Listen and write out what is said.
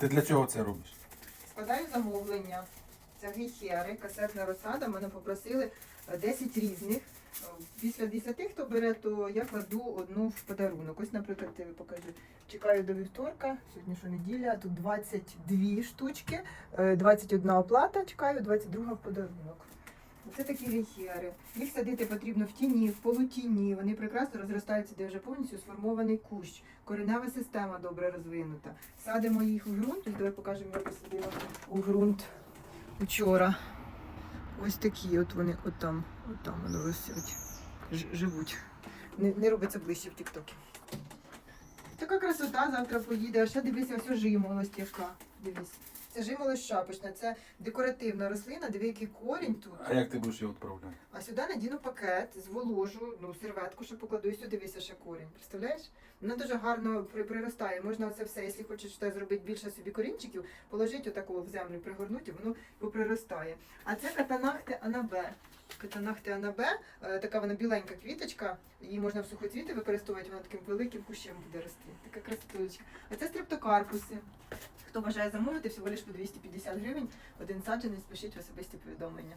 ти для чого це робиш? Складаю замовлення. Це гіхери, касетна розсада. Мене попросили е, 10 різних. Е, Після 10, хто бере, то я кладу одну в подарунок. Ось, наприклад, я покажу. Чекаю до вівторка, сьогодні що неділя, тут 22 штучки, е, 21 оплата, чекаю, 22 в подарунок. Це такі гейхери. Їх садити потрібно в тіні, в полутіні. Вони прекрасно розростаються, де вже повністю сформований кущ. Коренева система добре розвинута. Садимо їх у ґрунт. Ось давай покажемо, як посадила у ґрунт учора. Ось такі от вони, от там, вони висять, живуть. Не, не робиться ближче в Тіктокі. Така красота завтра поїде. А ще дивися, ось жимолость яка. Дивись. Це жимолость шапочна, це декоративна рослина, диви, який корінь тут. А як ти будеш його відправляти? А сюди надіну пакет, зволожу, ну, серветку, що покладу, і сюди дивися ще корінь. Представляєш? Воно дуже гарно при- приростає. Можна це все, якщо хочеш що зробити більше собі корінчиків, положити отаку в землю, пригорнути, воно поприростає. А це катанахти анабе. Катанахти анабе, е, така вона біленька квіточка, її можна в сухоцвіти використовувати, вона таким великим кущем буде рости. Така красотулечка. А це стрептокарпуси. Хто бажає замовити, всього лиш по 250 гривень, один саджанець, пишіть в особисті повідомлення.